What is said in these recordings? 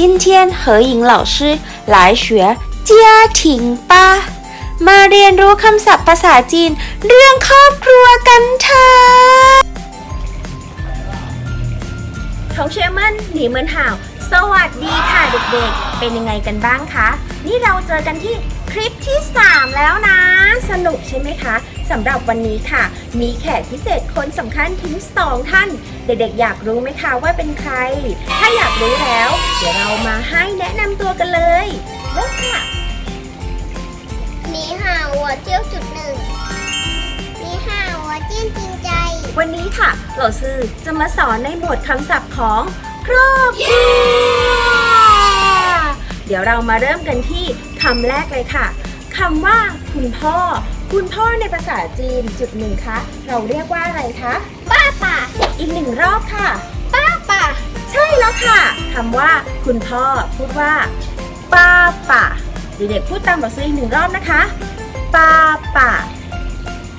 今天何颖老师来学家庭吧มาเรียนรู้คำศัพท์ภาษาจีน เรื่องครอบครัวกันเถอะ ทงเชยมันหนีเหมือนห่าว สวัสดีค่ะเด็กๆ เป็นยังไงกันบ้างคะ นี่เราเจอกันที่คลิปที่ 3 แล้วนะ สนุกใช่ไหมคะ สำหรับวันนี้ค่ะ มีแขกพิเศษคนสำคัญถึง 2 ท่าน เด็กๆ อยากรู้ไหมคะว่าเป็นใคร ถ้าอยากรู้แล้ว เดี๋ยวเรามาให้แนะนำตัวกันเลยเริ่มค่ะ นี่ฮาวเที่ยวจุดหนึ่งนี่ฮาวเจียนจริงใจ วันนี้ค่ะเหล่าซื่อจะมาสอนในหมวดคำศัพท์ของครอบครัวเดี๋ยวเรามาเริ่มกันที่คำแรกเลยค่ะคำว่าคุณพ่อ คุณพ่อในภาษาจีนจุดหนึ่งคะ เราเรียกว่าอะไรคะ ป้าป่า อีกหนึ่งรอบค่ะ ป้าป่า ใช่แล้วค่ะคำว่า คุณพ่อพูดว่า ป้าป่าเด็กๆพูดตามเราซื้ออีกหนึ่งรอบนะคะ ป้าป่า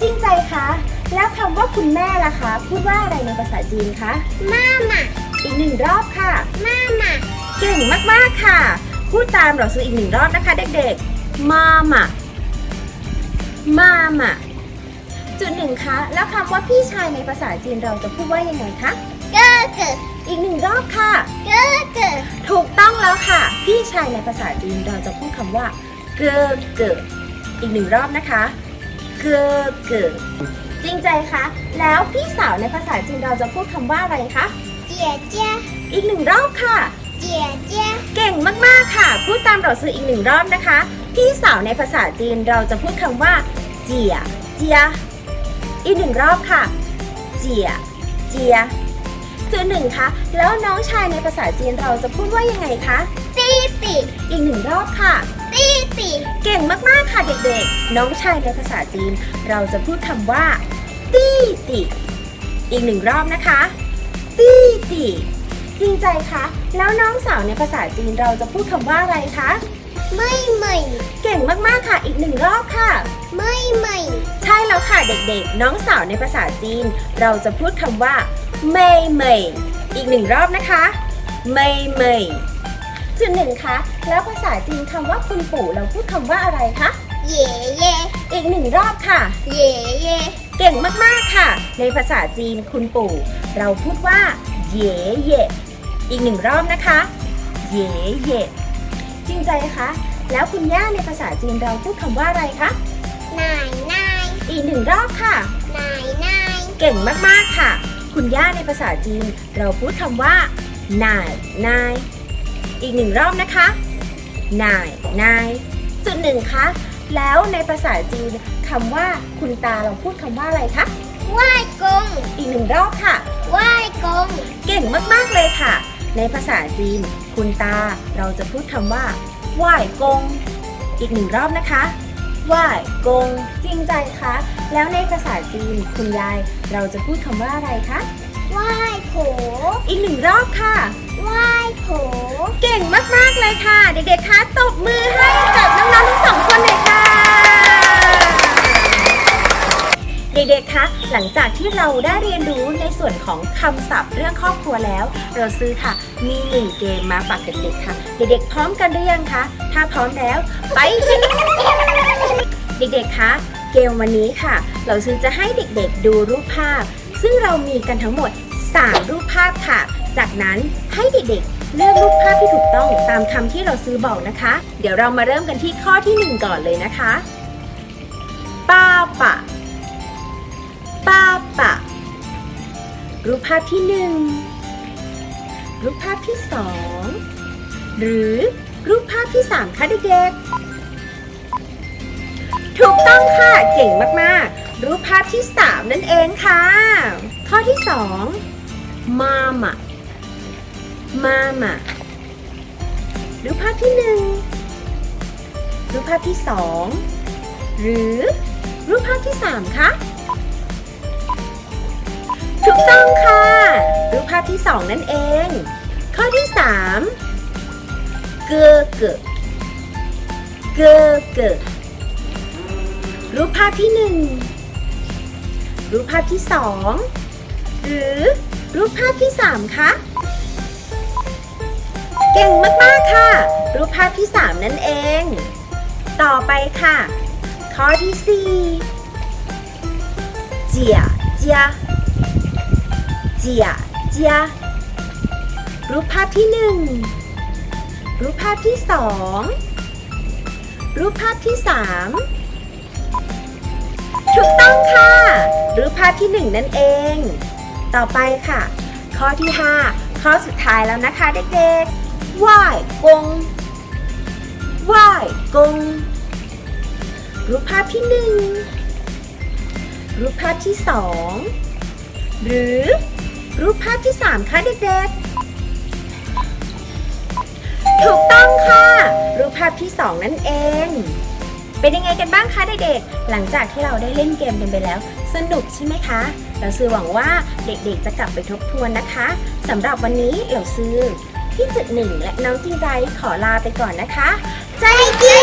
จริงใจคะแล้วคำว่าคุณแม่ล่ะคะ พูดว่าอะไรในภาษาจีนคะมาม่าอีกหนึ่งรอบค่ะมาม่าเก่งมากๆค่ะ พูดตามเราซื้ออีกหนึ่งรอบนะคะ เด็กๆมาม่า มาม่าจุดหนึ่งคะแล้วคำว่าพี่ชายในภาษาจีนเราจะพูดว่ายังไงคะเก้อเกิดอีกหนึ่งรอบค่ะเก้อเกิดถูกต้องแล้วค่ะ พี่ชายในภาษาจีนเราจะพูดคำว่าเกอเกิดอีกหนึ่งรอบนะคะเกอเกิดจริงใจคะแล้วพี่สาวในภาษาจีนเราจะพูดคำว่าอะไรคะเจี๋ยเจี้ยอีกหนึ่งรอบค่ะเจี๋ยเจี้ยเก่งมากๆค่ะ พูดตามเราซื้ออีกหนึ่งรอบนะคะ พี่สาวในภาษาจีนเราจะพูดคำว่า เจียเจียอีกหนึ่งรอบค่ะ เจียเจียจุดหนึ่งคะแล้วน้องชายในภาษาจีนเราจะพูดว่ายังไงคะตีตีอีกหนึ่งรอบค่ะตีตีเก่งมากๆค่ะเด็กๆ น้องชายในภาษาจีน เราจะพูดคำว่าตี้ติอีกหนึ่งรอบนะคะตี้ติจริงใจคะแล้วน้องสาวในภาษาจีนเราจะพูดคำว่าอะไรคะไม่ไม่เก่งมากๆค่ะอีกหนึ่งรอบค่ะ เด็กๆ น้องสาวในภาษาจีน เราจะพูดคำว่าเมยเมยอีกหนึ่งรอบนะคะเมยเมยจุดหนึ่งคะแล้วภาษาจีนคำว่าคุณปู่เราพูดคำว่าอะไรคะเย่เย่อีกหนึ่งรอบค่ะเย่เย่เก่งมากๆค่ะ ในภาษาจีนคุณปู่ เราพูดว่าเย่เย่อีกหนึ่งรอบนะคะเย่เย่จริงใจคะแล้วคุณย่าในภาษาจีนเราพูดคำว่าอะไรคะนายนาย อีกหนึ่งรอบค่ะ นายนายเก่งมากๆค่ะ คุณย่าในภาษาจีน เราพูดคำว่านายนายอีกหนึ่งรอบนะคะนายนายจุดหนึ่งคะแล้วในภาษาจีนคำว่าคุณตาเราพูดคำว่าอะไรคะไหว้กง อีกหนึ่งรอบค่ะไหว้กง เก่งมากๆเลยค่ะ ในภาษาจีน คุณตาเราจะพูดคำว่าไหว้กง อีกหนึ่งรอบนะคะ ไหว้กงจริงใจคะ แล้วในภาษาจีนคุณยายเราจะพูดคำว่าอะไรคะไหว้โขอีกหนึ่งรอบค่ะไหว้โขเก่งมากๆเลยค่ะ เด็กๆคะตบมือให้กับน้องๆทั้ง หลังจากที่เราได้เรียนรู้ในส่วนของคำศัพท์เรื่องครอบครัวแล้ว เราซื้อค่ะ มีหนึ่งเกมมาฝากเด็กๆค่ะ เด็กๆพร้อมกันหรือยังคะถ้าพร้อมแล้ว ไปเด็กๆคะเกมวันนี้ค่ะ เราซื้อจะให้เด็กๆดูรูปภาพ ซึ่งเรามีกันทั้งหมด 3 รูปภาพค่ะ จากนั้นให้เด็กๆ เลือกรูปภาพที่ถูกต้องตามคำที่เราซื้อบอกนะคะ เดี๋ยวเรามาเริ่มกันที่ข้อที่ 1 ก่อนเลยนะคะป้าปะ รูปภาพที่หนึ่งรูปภาพที่สองหรือรูปภาพที่สามคะเด็กๆ ถูกต้องค่ะเก่งมากๆ รูปภาพที่สามนั่นเองค่ะ ข้อที่สองมามะมามะรูปภาพที่หนึ่งรูปภาพที่สองหรือรูปภาพที่สามคะ ถูกต้องค่ะ รูปภาพที่สองนั่นเอง ข้อที่สามเกอเกอเกอเกอรูปภาพที่หนึ่งรูปภาพที่สองหรือรูปภาพที่สามคะเก่งมาก ๆ ค่ะ รูปภาพที่ 3 นั่นเอง ต่อไปค่ะ ข้อที่ 4 เจียเจีย เจียเจียรูปภาพที่1รูปภาพที่2รูปภาพที่3ถูกต้องค่ะ รูปภาพที่1นั่นเอง ต่อไปค่ะ ข้อที่5ข้อสุดท้ายแล้วนะคะเด็กๆไหว้กงไหว้กง รูปภาพที่หนึ่งรูปภาพที่สองหรือ รูปภาพที่สามคะเด็กๆ ถูกต้องค่ะ รูปภาพที่สองนั่นเอง เป็นยังไงกันบ้างคะเด็กๆ หลังจากที่เราได้เล่นเกมกันไปแล้ว สนุกใช่ไหมคะ เราซื้อหวังว่าเด็กๆ จะกลับไปทบทวนนะคะสำหรับวันนี้เราซื้อพี่จุดหนึ่งและน้องจริงใจขอลาไปก่อนนะคะ ใจเกี